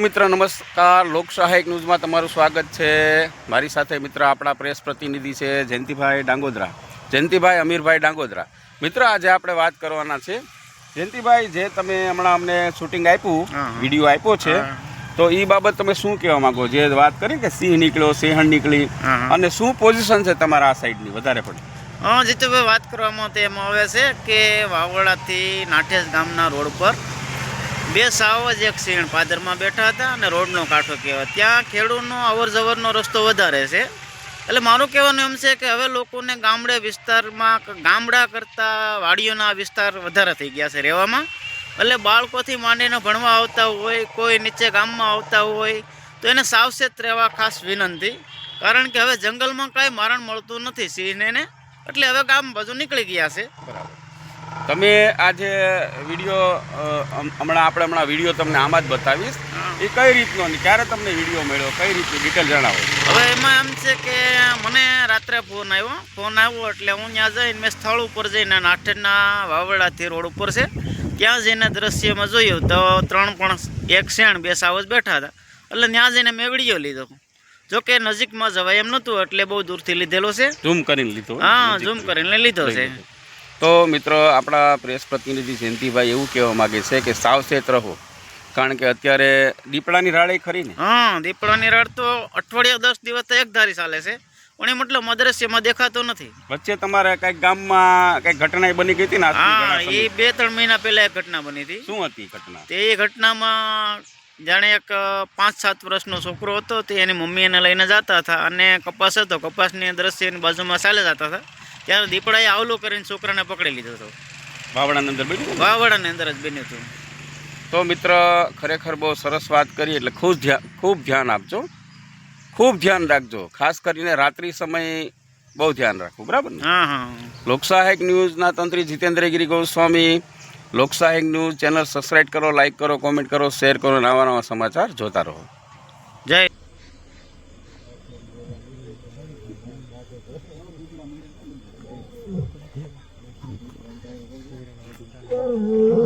મિત્ર નમસ્કાર. લોકસહાયક ન્યૂઝમાં તમારું સ્વાગત છે. મારી સાથે મિત્ર આપણા પ્રેસ પ્રતિનિધિ છે જયંતિભાઈ ડાંગોદરા. જયંતિભાઈ અમીરભાઈ ડાંગોદરા. મિત્ર આજે આપણે વાત કરવાના છે. જયંતિભાઈ જે તમે હમણાં અમને શૂટિંગ આપ્યું. વીડિયો આપ્યો છે તો એ બાબત તમે શું કહેવા માંગો? જે વાત કરી કે સિંહ નીકળ્યો સિંહણ નીકળી. અને શું પોઝિશન છે તમારા આ સાઈડની વધારે પડતી હા જીતુભાઈ વાત કરવામાં તો એમાં આવે છે કે વાવડાથી નાઠેસ ગામના રોડ પર બે સાવ જ એક સિંહ પાદરમાં બેઠા હતા અને રોડનો કાંઠો કહેવાય. ત્યાં ખેડૂતનો અવર જવરનો રસ્તો વધારે છે. એટલે મારું કહેવાનું એમ છે કે હવે લોકોને ગામડે વિસ્તારમાં ગામડા કરતાં વાડીઓના વિસ્તાર વધારે થઈ ગયા છે રહેવામાં. એટલે બાળકોથી માંડીને ભણવા આવતા હોય, કોઈ નીચે ગામમાં આવતા હોય, તો એને સાવચેત રહેવા ખાસ વિનંતી. કારણ કે હવે જંગલમાં કાંઈ મારણ મળતું નથી સિંહને એટલે હવે ગામ બાજુ નીકળી ગયા છે. બરાબર. તમે આ જે વીડિયો હમણાં આપણે હમણાં વીડિયો તમને આમાં જ બતાવીશ. એ કઈ રીતનો અને ક્યારે તમને વીડિયો મળ્યો? કઈ રીતની ડિટેલ જણાવો. હવે એમાં એમ છે કે મને રાત્રે ફોન આવ્યો. ફોન આવ્યો એટલે હું ત્યાં જઈને મેં સ્થળ ઉપર જઈને નાઠેડના વાવડાથી રોડ ઉપર છે ત્યાં જઈને દ્રશ્યમાં જોયું તો ત્રણ પણ એક શેણ બે સાવજ બેઠા હતા. એટલે ત્યાં જઈને મેં વીડિયો લીધો. જો કે નજીકમાં જવાય એમ નહોતું એટલે બહુ દૂરથી લીધેલો છે. ઝૂમ કરીને લીધો. હા ઝૂમ કરીને લીધો છે. તો મિત્રો આપણા પ્રેસ પ્રતિનિધિ જયંતિભાઈ એવું કહેવા માગે છે કે સાવચેત રહો. કારણ કે અત્યારે દીપડાની રાડ ખરી ને? હા દીપડાની રાડ તો અઠવાડિયા દસ દિવસ તો એક ધારી ચાલે છે. પણ એ મતલબ મદ્રશ્યમાં દેખાતો નથી. વચ્ચે તમારે કંઈક ગામમાં કંઈક ઘટના બની ગઈ હતી ને હા એ બે ત્રણ મહિના પહેલા એક ઘટના બની હતી. શું હતી ઘટના? તે એ ઘટનામાં જાણે એક પાંચ સાત વર્ષનો છોકરો હતો. તે એની મમ્મી એને લઈને જતા હતા અને કપાસ હતો. કપાસની દ્રશ્યની બાજુમાં ચાલે જતા હતા. ત્યારે દીપડાએ આવલો કરીને છોકરાને પકડી લીધો હતો. વાવડાની અંદર બન્યું? વાવડાની અંદર જ બન્યું હતું. તો મિત્ર ખરેખર બહુ સરસ વાત કરી એટલે ખૂબ ધ્યાન ખૂબ ધ્યાન આપજો. ખૂબ ધ્યાન રાખજો. ખાસ કરીને રાત્રિ સમય બહુ ધ્યાન રાખવું બરાબર ને? હા હા. લોકસહાયક ન્યૂઝના તંત્રી Jitendragiri Goswami Lokasahayak news channel subscribe કરો લાઇક કરો કોમેન્ટ કરો શેર કરો નવા નવા સમાચાર જોતા રહો. જય Uhum.